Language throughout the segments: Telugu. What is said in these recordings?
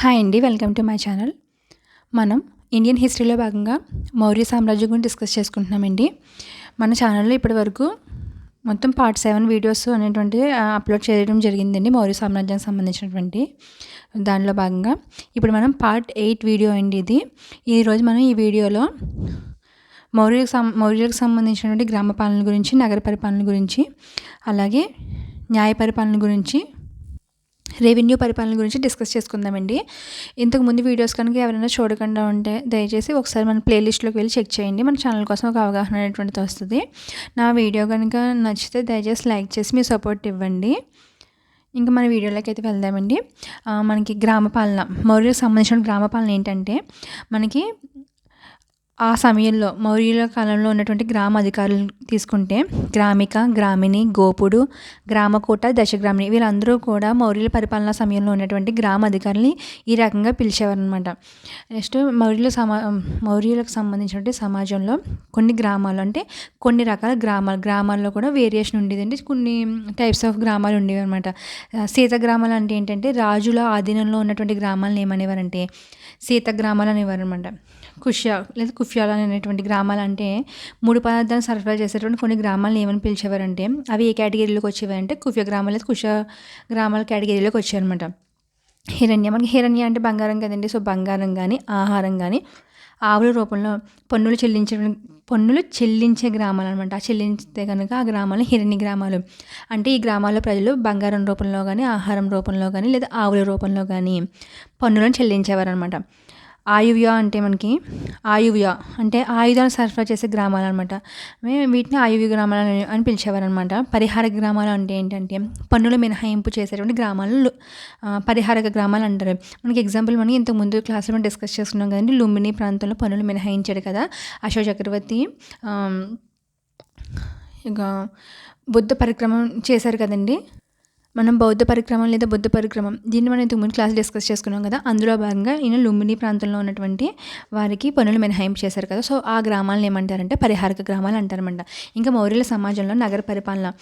హాయ్ అండి వెల్కమ్ టు మై ఛానల్. మనం ఇండియన్ హిస్టరీలో భాగంగా మౌర్య సామ్రాజ్యం గురించి డిస్కస్ చేసుకుంటున్నామండి. మన ఛానల్లో ఇప్పటి వరకు మొత్తం పార్ట్ సెవెన్ వీడియోస్ అనేటువంటి అప్లోడ్ చేయడం జరిగిందండి మౌర్య సామ్రాజ్యానికి సంబంధించినటువంటి దానిలో భాగంగా. ఇప్పుడు మనం పార్ట్ ఎయిట్ వీడియో అండి ఇది. ఈరోజు మనం ఈ వీడియోలో మౌర్యకు సం మౌర్యులకు సంబంధించినటువంటి గ్రామ పాలన గురించి నగర పరిపాలన గురించి అలాగే న్యాయ పరిపాలన గురించి రెవెన్యూ పరిపాలన గురించి డిస్కస్ చేసుకుందామండి. ఇంతకు ముందు వీడియోస్ కనుక ఎవరైనా చూడకుండా ఉంటే దయచేసి ఒకసారి మన ప్లేలిస్ట్లోకి వెళ్ళి చెక్ చేయండి. మన ఛానల్ కోసం ఒక అవగాహన అనేటువంటిది వస్తుంది. నా వీడియో కనుక నచ్చితే దయచేసి లైక్ చేసి మీ సపోర్ట్ ఇవ్వండి. ఇంకా మన వీడియోలోకి అయితే వెళ్దామండి. మనకి గ్రామ పాలన మౌర్యకు సంబంధించిన గ్రామ పాలన ఏంటంటే మనకి ఆ సమయంలో మౌర్యుల కాలంలో ఉన్నటువంటి గ్రామ అధికారులు తీసుకుంటే గ్రామిక గ్రామిణి గోపుడు గ్రామకోట దశగ్రామిణి వీళ్ళందరూ కూడా మౌర్యుల పరిపాలనా సమయంలో ఉన్నటువంటి గ్రామ అధికారులని ఈ రకంగా పిలిచేవారనమాట నెక్స్ట్ మౌర్యుల సమా మౌర్యులకు సంబంధించినటువంటి సమాజంలో కొన్ని గ్రామాలు అంటే కొన్ని రకాల గ్రామాలు గ్రామాల్లో కూడా వేరియేషన్ ఉండేది అంటే కొన్ని టైప్స్ ఆఫ్ గ్రామాలు ఉండేవి అనమాట సీత గ్రామాలు అంటే ఏంటంటే రాజుల ఆధీనంలో ఉన్నటువంటి గ్రామాలను ఏమనేవారంటే సీత గ్రామాలు అనేవారు అనమాట కుష్యా లేదా కుఫ్యాలు అనేటువంటి గ్రామాలు అంటే మూడు పదార్థాలు సరఫరా చేసేటువంటి కొన్ని గ్రామాలను ఏమని పిలిచేవారంటే అవి ఏ కేటగిరీలోకి వచ్చేవారంటే కుఫ్య గ్రామాలు లేదా కుష గ్రామాల కేటగిరీలోకి వచ్చాయన్నమాట హిరణ్య మనకి హిరణ్య అంటే బంగారం కదండి. సో బంగారం కానీ ఆహారం కానీ ఆవుల రూపంలో పన్నులు చెల్లించే పన్నులు చెల్లించే గ్రామాలు అనమాట చెల్లించితే కనుక ఆ గ్రామాలు హిరణ్య గ్రామాలు. అంటే ఈ గ్రామాల్లో ప్రజలు బంగారం రూపంలో కానీ ఆహారం రూపంలో కానీ లేదా ఆవుల రూపంలో కానీ పన్నులను చెల్లించేవారు అనమాట ఆయువ్య అంటే మనకి ఆయువ్య అంటే ఆయుధాలు సరఫరా చేసే గ్రామాలు అనమాట మేము వీటిని ఆయువ్య గ్రామాలు అని పిలిచేవారనమాట పరిహార గ్రామాలు అంటే ఏంటంటే పన్నుల మినహాయింపు చేసేటువంటి గ్రామాలు పరిహారక గ్రామాలు అంటారు. మనకి ఎగ్జాంపుల్ మనం ఇంతకు ముందు క్లాస్లో మనం డిస్కస్ చేసుకున్నాం కదండి లుంబిని ప్రాంతంలో పన్నులు మినహాయించాడు కదా అశోక్ చక్రవర్తి ఇక బుద్ధ పరిక్రమం చేశారు కదండి. మనం బౌద్ధ పరిక్రమం లేదా బుద్ధ పరిక్రమం దీన్ని మనం ఇంతకు ముందు క్లాస్ డిస్కస్ చేసుకున్నాం కదా. అందులో భాగంగా ఈయన లుంబిని ప్రాంతంలో ఉన్నటువంటి వారికి పనులు మినహాయింపు చేశారు కదా. సో ఆ గ్రామాలను ఏమంటారంటే పరిహారక గ్రామాలు అంటారన్నమాట. ఇంకా మౌర్యుల సమాజంలో నగర పరిపాలన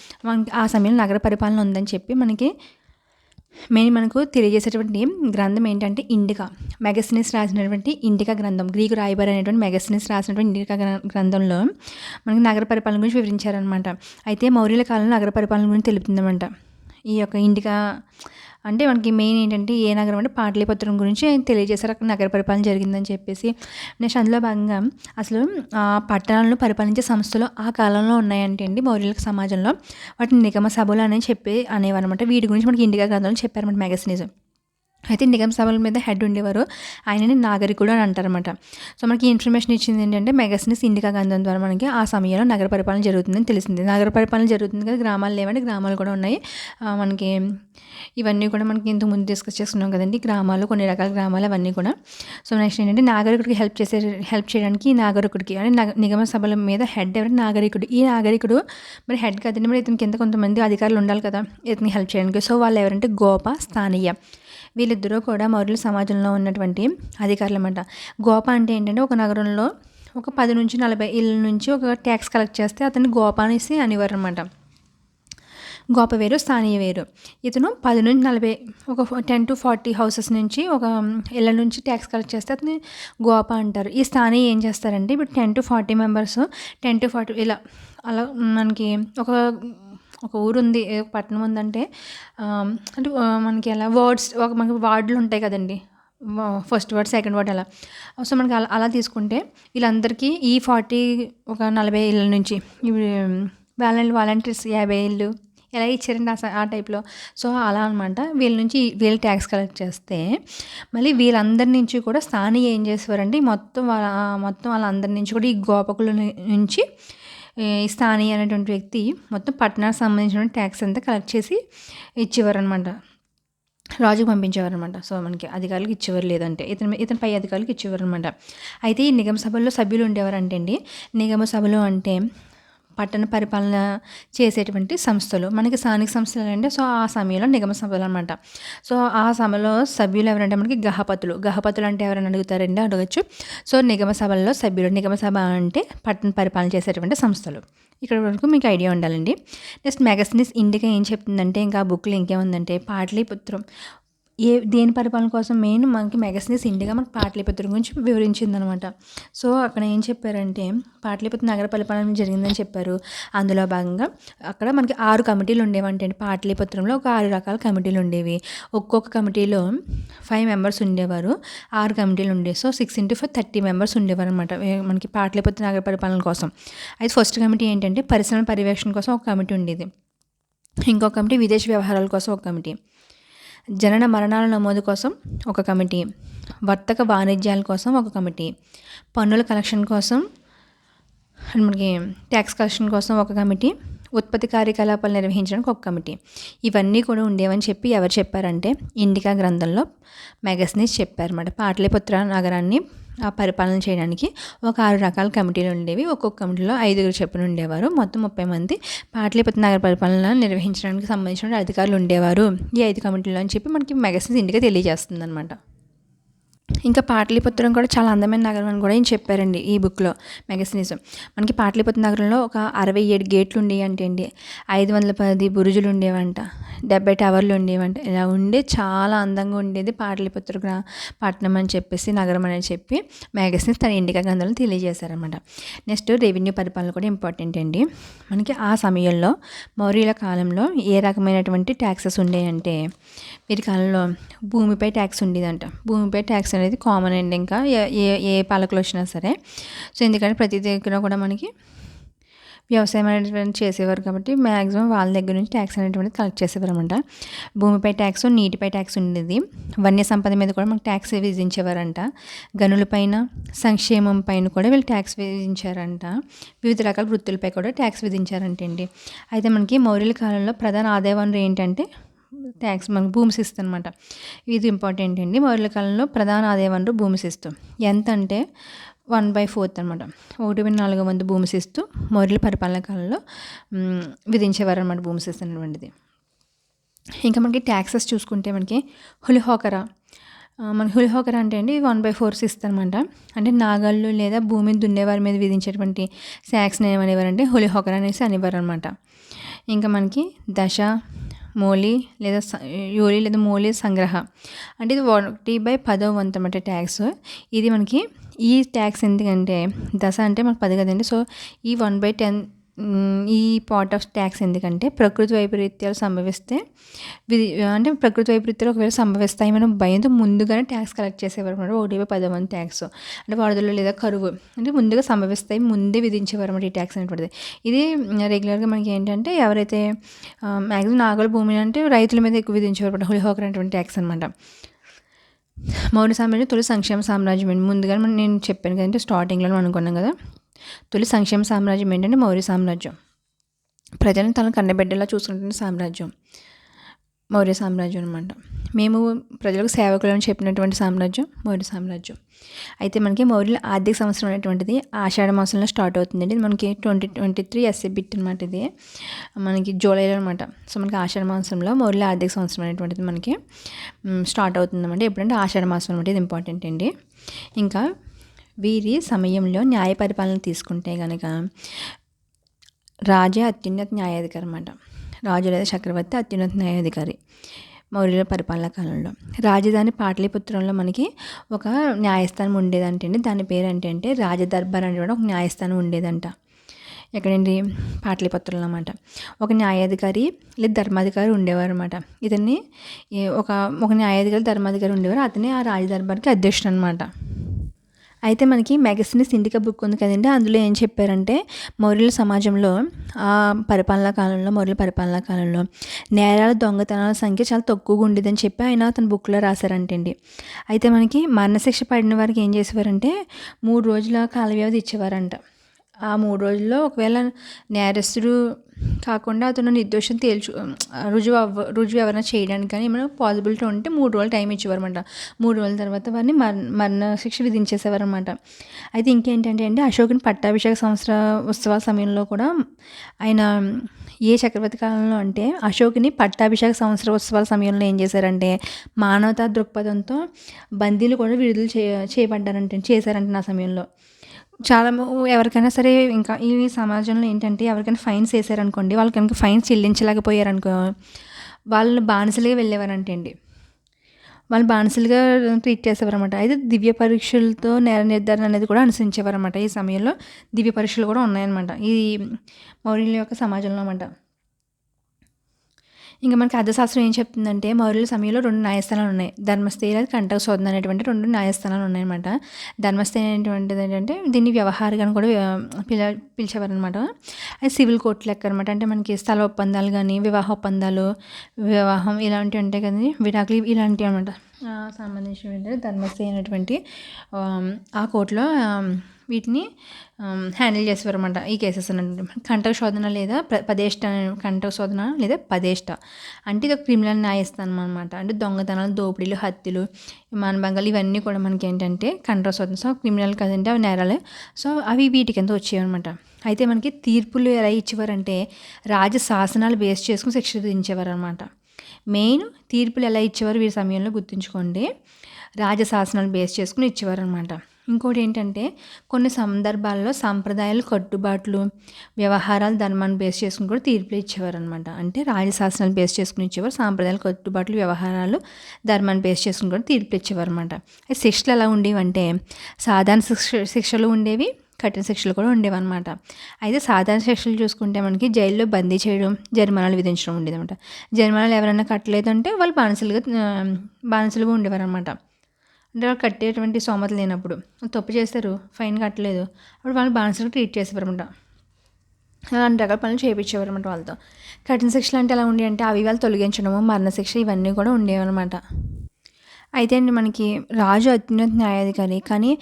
ఆ సమయంలో నగర పరిపాలన ఉందని చెప్పి మనకి మెయిన్ మనకు తెలియజేసేటువంటి గ్రంథం ఏంటంటే ఇండికా. మెగసినిస్ రాసినటువంటి ఇండికా గ్రంథం గ్రీకు రాయబారి అనేటువంటి మెగసినిస్ రాసినటువంటి ఇండికా గ్రంథంలో మనకి నగర పరిపాలన గురించి వివరించారనమాట అయితే మౌర్యుల కాలంలో నగర పరిపాలన గురించి తెలుపుతుందన్నమాట. ఈ యొక్క ఇండికా అంటే మనకి మెయిన్ ఏంటంటే ఏ నగరం అంటే పాటలీపత్రం గురించి తెలియజేశారు. అక్కడ నగర పరిపాలన జరిగిందని చెప్పేసి నెక్స్ట్ అందులో భాగంగా అసలు పట్టణాలను పరిపాలించే సంస్థలు ఆ కాలంలో ఉన్నాయంటే అండి మౌర్యుల సమాజంలో. వాటిని నిగమ సభలు అని చెప్పి అనేవన్నమాట వీటి గురించి మనకి ఇండికా గ్రంథంలో చెప్పారన్నమాట మెగసినిజం అయితే నిగమ సభల మీద హెడ్ ఉండేవారు. ఆయనని నాగరికుడు అని అంటారనమాట సో మనకి ఇన్ఫర్మేషన్ ఇచ్చింది ఏంటంటే మెగస్నిస్ ఇండికా గంధం ద్వారా మనకి ఆ సమయంలో నగర పరిపాలన జరుగుతుందని తెలిసింది. నగర పరిపాలన జరుగుతుంది కదా గ్రామాలు లేవంటే గ్రామాలు కూడా ఉన్నాయి. మనకి ఇవన్నీ కూడా మనకి ఇంతకు ముందు డిస్కస్ చేసుకున్నాం కదండి. గ్రామాలు కొన్ని రకాల గ్రామాలు అవన్నీ కూడా. సో నెక్స్ట్ ఏంటంటే నాగరికుడికి హెల్ప్ చేసే హెల్ప్ చేయడానికి నాగరికుడికి అంటే నిగమ సభల మీద హెడ్ ఎవరంటే నాగరికుడు. ఈ నాగరికుడు మరి హెడ్ కదండి మరి ఇతని కింద కొంతమంది అధికారులు ఉండాలి కదా ఇతనికి హెల్ప్ చేయడానికి. సో వాళ్ళు ఎవరంటే గోప స్థానీయ వీళ్ళిద్దరూ కూడా మౌర్యుల సమాజంలో ఉన్నటువంటి అధికారులు గోప అంటే ఏంటంటే ఒక నగరంలో ఒక పది నుంచి నలభై ఇళ్ళ నుంచి ఒక ట్యాక్స్ కలెక్ట్ చేస్తే అతన్ని గోప అనేసి అనేవారు అనమాట గోప వేరు స్థానీయ వేరు. ఇతను పది నుంచి నలభై ఒక టెన్ టు ఫార్టీ హౌసెస్ నుంచి ఒక ఇళ్ళ నుంచి ట్యాక్స్ కలెక్ట్ చేస్తే అతని గోప అంటారు. ఈ స్థానీయ ఏం చేస్తారంటే ఇప్పుడు ten to forty members ten to forty ఇలా అలా మనకి ఒక ఒక ఊరు ఉంది పట్టణం ఉందంటే అంటే మనకి ఎలా వర్డ్స్ ఒక మనకి వార్డులు ఉంటాయి కదండి. ఫస్ట్ వర్డ్ సెకండ్ వర్డ్ అలా. సో మనకి అలా అలా తీసుకుంటే వీళ్ళందరికీ ఈ ఫార్టీ ఒక నలభై ఏళ్ళ నుంచి వాలంటీ వాలంటీర్స్ యాభై ఏళ్ళు ఎలా ఇచ్చారండి ఆ ఆ టైప్లో? సో అలా అనమాట వీళ్ళ నుంచి వీళ్ళు ట్యాక్స్ కలెక్ట్ చేస్తే మళ్ళీ వీళ్ళందరి నుంచి కూడా స్థానిక ఏం చేసేవారంటే మొత్తం వాళ్ళ మొత్తం వాళ్ళందరి నుంచి కూడా ఈ గోపకుల నుంచి స్థాని అనేటువంటి వ్యక్తి మొత్తం పట్టణానికి సంబంధించిన ట్యాక్స్ అంతా కలెక్ట్ చేసి ఇచ్చేవారు అనమాట రాజుకు పంపించేవారు అనమాట సో మనకి అధికారులకు ఇచ్చేవారు లేదంటే. ఇతను ఇతని పై అధికారులకు ఇచ్చేవారు అనమాట అయితే ఈ నిగమ సభల్లో సభ్యులు ఉండేవారంటే అండి నిగమ సభలు అంటే పట్టణ పరిపాలన చేసేటువంటి సంస్థలు. మనకి స్థానిక సంస్థలు అంటే సో ఆ సమయంలో నిగమ సభలు అనమాట సో ఆ సభలో సభ్యులు ఎవరంటే మనకి గహపతులు. గహపతులు అంటే ఎవరైనా అడుగుతారండి? అడగచ్చు. సో నిగమ సభల్లో సభ్యులు నిగమ సభ అంటే పట్టణ పరిపాలన చేసేటువంటి సంస్థలు. ఇక్కడ వరకు మీకు ఐడియా ఉండాలండి. నెక్స్ట్ మ్యాగజైన్స్ ఇండికా ఏం చెప్తుందంటే ఇంకా బుక్లో ఇంకేముందంటే పాటలీపుత్రం. ఏ దేని పరిపాలన కోసం మెయిన్ మనకి మెగస్నీస్ ఇండిగా మనకి పాటలీపుత్రం గురించి వివరించిందనమాట. సో అక్కడ ఏం చెప్పారంటే పాటలీపుత్ర నగర పరిపాలన జరిగిందని చెప్పారు. అందులో భాగంగా అక్కడ మనకి ఆరు కమిటీలు ఉండేవంటే పాటలీపుత్రంలో ఒక ఆరు రకాల కమిటీలు ఉండేవి. ఒక్కొక్క కమిటీలో ఫైవ్ మెంబర్స్ ఉండేవారు. ఆరు కమిటీలు ఉండే so six into five thirty members ఉండేవారు అనమాట మనకి పాటలీపుత్ర నగర పరిపాలన కోసం. అయితే ఫస్ట్ కమిటీ ఏంటంటే పరిశ్రమ పర్యవేక్షణ కోసం ఒక కమిటీ ఉండేది. ఇంకొక కమిటీ విదేశీ వ్యవహారాల కోసం ఒక కమిటీ. జనన మరణాల నమోదు కోసం ఒక కమిటీ వర్తక వాణిజ్యాల కోసం ఒక కమిటీ పన్నుల కలెక్షన్ కోసం మనకి ట్యాక్స్ కలెక్షన్ కోసం ఒక కమిటీ ఉత్పత్తి కార్యకలాపాలు నిర్వహించడానికి ఒక కమిటీ. ఇవన్నీ కూడా ఉండేవని చెప్పి ఎవరు చెప్పారంటే ఇండికా గ్రంథంలో మెగస్నీస్ చెప్పారన్నమాట. పాటలీపుత్ర నగరాన్ని పరిపాలన చేయడానికి ఒక ఆరు రకాల కమిటీలు ఉండేవి. ఒక్కొక్క కమిటీలో ఐదుగురు చెప్పున ఉండేవారు. మొత్తం ముప్పై మంది పాటలీపతి నగర పరిపాలన నిర్వహించడానికి సంబంధించిన అధికారులు ఉండేవారు. ఈ ఐదు కమిటీలు అని చెప్పి మనకి మెగసిన్స్ ఇంటికి తెలియజేస్తుంది అనమాట ఇంకా పాటలీపుత్రం కూడా చాలా అందమైన నగరం అని కూడా ఏం చెప్పారండి ఈ బుక్లో మెగసినిజం మనకి పాటలీపుత్ర నగరంలో ఒక అరవై ఏడు గేట్లు ఉండేవి అంటే అండి ఐదు వందల పది బురుజులు ఉండేవంట. డెబ్బై టవర్లు ఉండేవంట. ఇలా ఉండి చాలా అందంగా ఉండేది పాటలిపుత్ర గ్రా పట్టణం అని చెప్పేసి నగరం అని చెప్పి మ్యాగజైన్స్ తన ఇండికా గ్రంథంలో తెలియజేశారనమాట నెక్స్ట్ రెవెన్యూ పరిపాలన కూడా ఇంపార్టెంట్ అండి. మనకి ఆ సమయంలో మౌర్యుల కాలంలో ఏ రకమైనటువంటి ట్యాక్సెస్ ఉండేయంటే వీరి కాలంలో భూమిపై ట్యాక్స్ ఉండేదంట. భూమిపై ట్యాక్స్ అనేది కామన్ అండి ఇంకా. ఏ ఏ పాలకులు వచ్చినా సరే. సో ఎందుకంటే ప్రతి దగ్గర కూడా మనకి వ్యవసాయం అనేటువంటి చేసేవారు కాబట్టి మ్యాక్సిమం వాళ్ళ దగ్గర నుంచి ట్యాక్స్ అనేటువంటి కలెక్ట్ చేసేవారు అనమాట భూమిపై ట్యాక్స్ నీటిపై ట్యాక్స్ ఉండేది. వన్య సంపద మీద కూడా మనకు ట్యాక్స్ విధించేవారంట. గనులపైన సంక్షేమం పైన కూడా వీళ్ళు ట్యాక్స్ విధించారంట. వివిధ రకాల వృత్తులపై కూడా ట్యాక్స్ విధించారంటండి అయితే మనకి మౌర్యుల కాలంలో ప్రధాన ఆదాయ వనరు ఏంటంటే ట్యాక్స్ మనకు భూమి శిస్తు అనమాట ఇది ఇంపార్టెంట్ అండి. మౌర్యుల కాలంలో ప్రధాన ఆదాయ వనరు భూమి శిస్తు. ఎంత అంటే వన్ బై ఫోర్త్ అనమాట ఒకటి బై నాలుగో వంతు భూమిశిస్తూ మౌర్యుల పరిపాలన కాలంలో విధించేవారు అనమాట భూమి అనేటువంటిది. ఇంకా మనకి ట్యాక్సెస్ చూసుకుంటే మనకి హులిహోకరా. మన హులిహోకరా అంటే అండి వన్ బై ఫోర్ సిక్స్త్ అనమాట అంటే నాగళ్ళు లేదా భూమిని దున్నేవారి మీద విధించేటువంటి ట్యాక్స్ని ఏమనేవారంటే హులిహోకరా అనేసి అనేవారు అనమాట ఇంకా మనకి దశ మోలి లేదా యోలి లేదా మోలి సంగ్రహ. అంటే ఇది ఒకటి బై పదో వంతు అనమాట ట్యాక్స్ ఇది మనకి ఈ ట్యాక్స్ ఎందుకంటే దశ అంటే మనకు పది కదండి. సో ఈ వన్ బై టెన్ ఈ పార్ట్ ఆఫ్ ట్యాక్స్ ఎందుకంటే ప్రకృతి వైపరీత్యాలు సంభవిస్తే విధి అంటే ప్రకృతి వైపరీత్యాలు ఒకవేళ సంభవిస్తాయి మనం భయంతో ముందుగానే ట్యాక్స్ కలెక్ట్ చేసేవారు అనమాట ఒకటి బై పదో మంది ట్యాక్స్. అంటే వరదలు లేదా కరువు. అంటే ముందుగా సంభవిస్తాయి ముందే విధించేవారు అనమాట ఈ ట్యాక్స్ అనేటువంటిది. ఇది రెగ్యులర్గా మనకి ఏంటంటే ఎవరైతే మ్యాక్సిమం నాగల భూమి అంటే రైతుల మీద ఎక్కువ విధించేవారు అనమాట హులిహోకర్ అనేటువంటి ట్యాక్స్ అనమాట మౌర్య సామ్రాజ్యం తొలి సంక్షేమ సామ్రాజ్యం ముందుగా మనం నేను చెప్పాను కదంటే స్టార్టింగ్లో అనుకున్నాం కదా. తొలి సంక్షేమ సామ్రాజ్యం ఏంటంటే మౌర్య సామ్రాజ్యం. ప్రజలను తన కన్నబిడ్డలా చూసుకుంటున్న సామ్రాజ్యం. మౌర్య సామ్రాజ్యం అనమాట మేము ప్రజలకు సేవకులను చెప్పినటువంటి సామ్రాజ్యం మౌర్య సామ్రాజ్యం. అయితే మనకి మౌర్యుల ఆర్థిక సంవత్సరం అనేటువంటిది ఆషాఢ మాసంలో స్టార్ట్ అవుతుందండి. మనకి twenty twenty three SA bit అనమాట ఇది. మనకి జూలైలో అనమాట సో మనకి ఆషాఢ మాసంలో మౌర్యుల ఆర్థిక సంవత్సరం అనేటువంటిది మనకి స్టార్ట్ అవుతుందన్నమాట. ఎప్పుడంటే ఆషాఢ మాసం అనమాట ఇది ఇంపార్టెంట్ అండి. ఇంకా వీరి సమయంలో న్యాయ పరిపాలన తీసుకుంటే కనుక రాజే అత్యున్నత న్యాయాధికారి అనమాట రాజు లేదా చక్రవర్తి అత్యున్నత న్యాయాధికారి. మౌర్యుల పరిపాలన కాలంలో. రాజధాని పాటలీపుత్రంలో మనకి ఒక న్యాయస్థానం ఉండేదంటండి దాని పేరు ఏంటంటే రాజదర్బార్ అని కూడా ఒక న్యాయస్థానం ఉండేదంట. ఎక్కడండి? పాటలీపుత్రంలో అనమాట ఒక న్యాయాధికారి లేదా ధర్మాధికారి ఉండేవారు అనమాట ఇతన్ని ఒక ఒక న్యాయాధికారి ధర్మాధికారి ఉండేవారు. అతనే ఆ రాజదర్బార్కి అధ్యక్షుడు అనమాట అయితే మనకి మెగసిన్ సిండికా బుక్ ఉంది కదండి. అందులో ఏం చెప్పారంటే మౌర్యుల సమాజంలో ఆ పరిపాలనా కాలంలో మౌర్యుల పరిపాలనా కాలంలో నేరాల దొంగతనాల సంఖ్య చాలా తక్కువగా ఉండేదని చెప్పి ఆయన తన బుక్లో రాశారంటండి. అయితే మనకి మరణశిక్ష పడిన వారికి ఏం చేసేవారంటే మూడు రోజుల కాల వ్యవధి ఇచ్చేవారంట. ఆ మూడు రోజుల్లో ఒకవేళ నేరస్తుడు కాకుండా అతను నిర్దోషం తేల్చు రుజువు అవ్వ రుజువు ఎవరైనా చేయడానికి కానీ ఏమైనా పాసిబిలిటీ ఉంటే మూడు రోజులు టైం ఇచ్చేవారనమాట మూడు రోజుల తర్వాత వారిని మరణ మరణ శిక్ష విధించేసేవారనమాట అయితే ఇంకేంటంటే అండి అశోకుని పట్టాభిషేక సంవత్సర ఉత్సవాల సమయంలో కూడా ఆయన ఏ చక్రవర్తి కాలంలో అంటే అశోకుని పట్టాభిషేక సంవత్సర ఉత్సవాల సమయంలో ఏం చేశారంటే మానవతా దృక్పథంతో బందీలు కూడా విడుదల చే చేయబడ్డారంటే చేశారంటే నా సమయంలో. చాలా ఎవరికైనా సరే ఇంకా ఈ సమాజంలో ఏంటంటే ఎవరికైనా ఫైన్స్ వేసారనుకోండి వాళ్ళకి కనుక ఫైన్స్ చెల్లించలేకపోయారనుకో వాళ్ళని బానిసలుగా వెళ్ళేవారంటే అండి వాళ్ళు బానిసలుగా ట్రీట్ చేసేవారనమాట అయితే దివ్య పరీక్షలతో నేర నిర్ధారణ అనేది కూడా అనుసరించేవారనమాట ఈ సమయంలో. దివ్య పరీక్షలు కూడా ఉన్నాయన్నమాట. ఈ మౌర్యుల యొక్క సమాజంలో అన్నమాట. ఇంకా మనకి అర్థశాస్త్రం ఏం చెప్తుందంటే మౌర్యుల సమయంలో రెండు న్యాయస్థానాలు ఉన్నాయి. ధర్మస్థేయ కంటక శోధన అనేటువంటి రెండు న్యాయస్థానాలు ఉన్నాయన్నమాట. ధర్మస్థేయ అనేటువంటిది ఏంటంటే దీన్ని వ్యవహారిగా కూడా పిల పిలిచేవారనమాట అది సివిల్ కోర్టు లెక్క అనమాట అంటే మనకి స్థల ఒప్పందాలు కానీ వివాహ ఒప్పందాలు వివాహం ఇలాంటివి ఉంటాయి కదండి. విడాకులు ఇలాంటివి అనమాట సంబంధించిన ధర్మస్థేయ అనేటువంటి ఆ కోర్టులో వీటిని హ్యాండిల్ చేసేవారన్నమాట. ఈ కేసెస్ అన్నట్టు కంటక శోధన లేదా పదేష్ట కంటక శోధన లేదా పదేష్ట. అంటే ఇది ఒక క్రిమినల్ న్యాయస్థానం అనమాట అంటే దొంగతనాలు దోపిడీలు హత్యలు మానభంగాలు ఇవన్నీ కూడా మనకి ఏంటంటే కంటక శోధన. సో క్రిమినల్ కదంటే అవి నేరాలే. సో అవి వీటి కింద వచ్చేవన్నమాట. అయితే మనకి తీర్పులు ఎలా ఇచ్చేవారంటే రాజ శాసనాలు బేస్ చేసుకుని శిక్ష విధించేవారు అనమాట మెయిన్ తీర్పులు ఎలా ఇచ్చేవారు వీరి సమయంలో గుర్తుంచుకోండి. రాజశాసనాలు బేస్ చేసుకుని ఇచ్చేవారు అనమాట ఇంకోటి ఏంటంటే కొన్ని సందర్భాల్లో సాంప్రదాయాలు కట్టుబాట్లు వ్యవహారాలు ధర్మాన్ని బేస్ చేసుకుని కూడా తీర్పులు ఇచ్చేవారు అనమాట అంటే రాజశాసనాలు బేస్ చేసుకుని ఇచ్చేవారు సాంప్రదాయాలు కట్టుబాట్లు వ్యవహారాలు ధర్మాన్ని బేస్ చేసుకుని కూడా తీర్పులు ఇచ్చేవారు అనమాట శిక్షలు ఎలా ఉండేవి అంటే సాధారణ శిక్ష శిక్షలు ఉండేవి కఠిన శిక్షలు కూడా ఉండేవన్నమాట. అయితే సాధారణ శిక్షలు చూసుకుంటే మనకి జైల్లో బందీ చేయడం జరిమానాలు విధించడం ఉండేది అనమాట జరిమానాలు ఎవరైనా కట్టలేదంటే వాళ్ళు బానిసలుగా బానిసలుగా ఉండేవారు అనమాట అంటే వాళ్ళు కట్టేటువంటి సోమత లేనప్పుడు తప్పు చేస్తారు ఫైన్ కట్టలేదు అప్పుడు వాళ్ళు బానిసలు ట్రీట్ చేసేవారనమాట అలాంటి రకాల పనులు చేయించేవారనమాట వాళ్ళతో. కఠిన శిక్షలు అంటే ఎలా ఉండే అంటే అవి వాళ్ళు తొలగించడము మరణశిక్ష ఇవన్నీ కూడా ఉండేవన్నమాట. అయితే అండి మనకి రాజు అత్యున్నత న్యాయాధికారి కానీ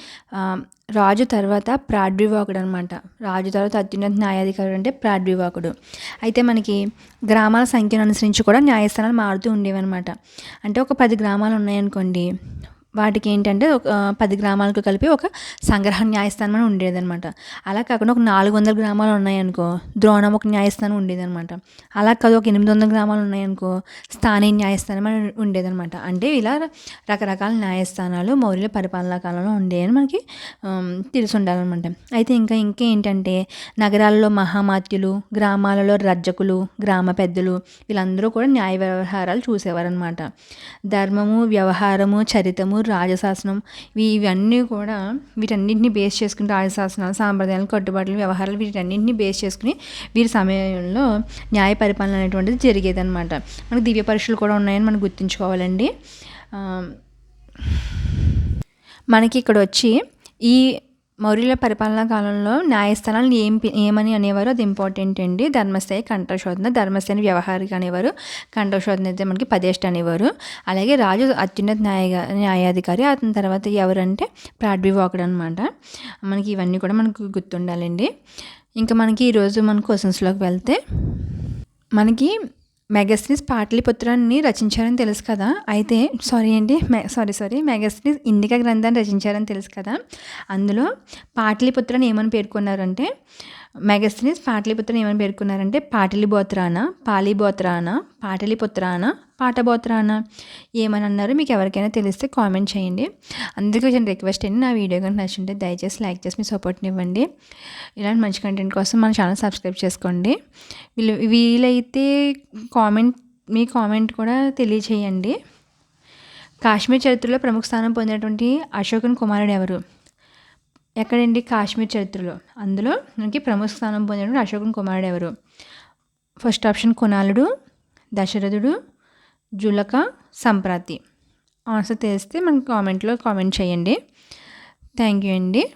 రాజు తర్వాత ప్రాడ్వివాకుడు అనమాట రాజు తర్వాత అత్యున్నత న్యాయాధికారి అంటే ప్రాడ్వివాకుడు అయితే మనకి గ్రామాల సంఖ్యను అనుసరించి కూడా న్యాయస్థానాలు మారుతూ ఉండేవన్నమాట. అంటే ఒక పది గ్రామాలు ఉన్నాయనుకోండి వాటికి ఏంటంటే ఒక పది గ్రామాలకు కలిపి ఒక సంగ్రహ న్యాయస్థానం అని ఉండేదన్నమాట. అలా కాకుండా ఒక నాలుగు వందల గ్రామాలు ఉన్నాయనుకో ద్రోణం ఒక న్యాయస్థానం ఉండేదన్నమాట. అలా కాదు ఒక ఎనిమిది వందల గ్రామాలు ఉన్నాయనుకో స్థానిక న్యాయస్థానం అని ఉండేదన్నమాట. అంటే ఇలా రకరకాల న్యాయస్థానాలు మౌర్యుల పరిపాలనా కాలంలో ఉండేవని మనకి తెలిసి ఉండాలన్నమాట అయితే ఇంకా ఇంకా ఏంటంటే నగరాల్లో మహామాత్యులు గ్రామాలలో రజ్జకులు గ్రామ పెద్దలు వీళ్ళందరూ కూడా న్యాయ వ్యవహారాలు చూసేవారనమాట ధర్మము వ్యవహారము చరితము రాజశాసనం. ఇవన్నీ కూడా వీటన్నింటిని బేస్ చేసుకుని రాజశాసనాలు సాంప్రదాయాలు కట్టుబాట్లు వ్యవహారాలు వీటన్నింటిని బేస్ చేసుకుని వీరి సమయంలో న్యాయ పరిపాలన అనేటువంటిది జరిగేదన్నమాట. మనకు దివ్య పరీక్షలు కూడా ఉన్నాయని మనం గుర్తుంచుకోవాలండి. మనకి ఇక్కడ వచ్చి ఈ మౌర్యుల పరిపాలనా కాలంలో న్యాయస్థానాలను ఏం ఏమని అనేవారు. అది ఇంపార్టెంట్ అండి. ధర్మస్థాయి కంఠశోధన ధర్మస్థాయి వ్యవహారిక అనేవారు. కంఠశోధన అయితే మనకి పదేష్ట అనేవారు. అలాగే రాజు అత్యున్నత న్యాయ న్యాయాధికారి. అతని తర్వాత ఎవరంటే ప్రాడ్వివాకుడు అనమాట మనకి ఇవన్నీ కూడా మనకు గుర్తుండాలండి. ఇంకా మనకి ఈరోజు మన క్వశ్చన్స్లోకి వెళ్తే మనకి మెగాస్ట్రీస్ పాటలిపుత్రాన్ని రచించారని తెలుసు కదా. అయితే సారీ అండి సారీ సారీ మెగాస్ట్రీస్ ఇండికా గ్రంథాన్ని రచించారని తెలుసు కదా. అందులో పాటలిపుత్రాన్ని ఏమని పేర్కొన్నారంటే మెగస్థనీస్ పాటలిపుత్రం ఏమని పేర్కొన్నారంటే పాటలిబోత్రాన పాలిబోత్రాన పాటలిపుత్రాన పాటబోత్రాన. ఏమని అన్నారు? మీకు ఎవరికైనా తెలిస్తే కామెంట్ చేయండి. అందుకే చిన్న రిక్వెస్ట్ అండి నా వీడియో కనుక నచ్చుంటే దయచేసి లైక్ చేసి మీ సపోర్ట్ని ఇవ్వండి. ఇలాంటి మంచి కంటెంట్ కోసం మన ఛానల్ సబ్స్క్రైబ్ చేసుకోండి. వీళ్ళు వీలైతే కామెంట్ మీ కామెంట్ కూడా తెలియచేయండి. కాశ్మీర్ చరిత్రలో ప్రముఖ స్థానం పొందినటువంటి అశోకన్ కుమారుడు ఎవరు? ఎక్కడండి? కాశ్మీర్ చరిత్రలో. అందులో మనకి ప్రముఖ స్థానం పొందిన అశోకం కుమారుడు ఎవరు? ఫస్ట్ ఆప్షన్ కునాలుడు దశరథుడు జులక సంప్రాతి. ఆన్సర్ తెలిస్తే మనకి కామెంట్లో కామెంట్ చేయండి. థ్యాంక్ యూ అండి.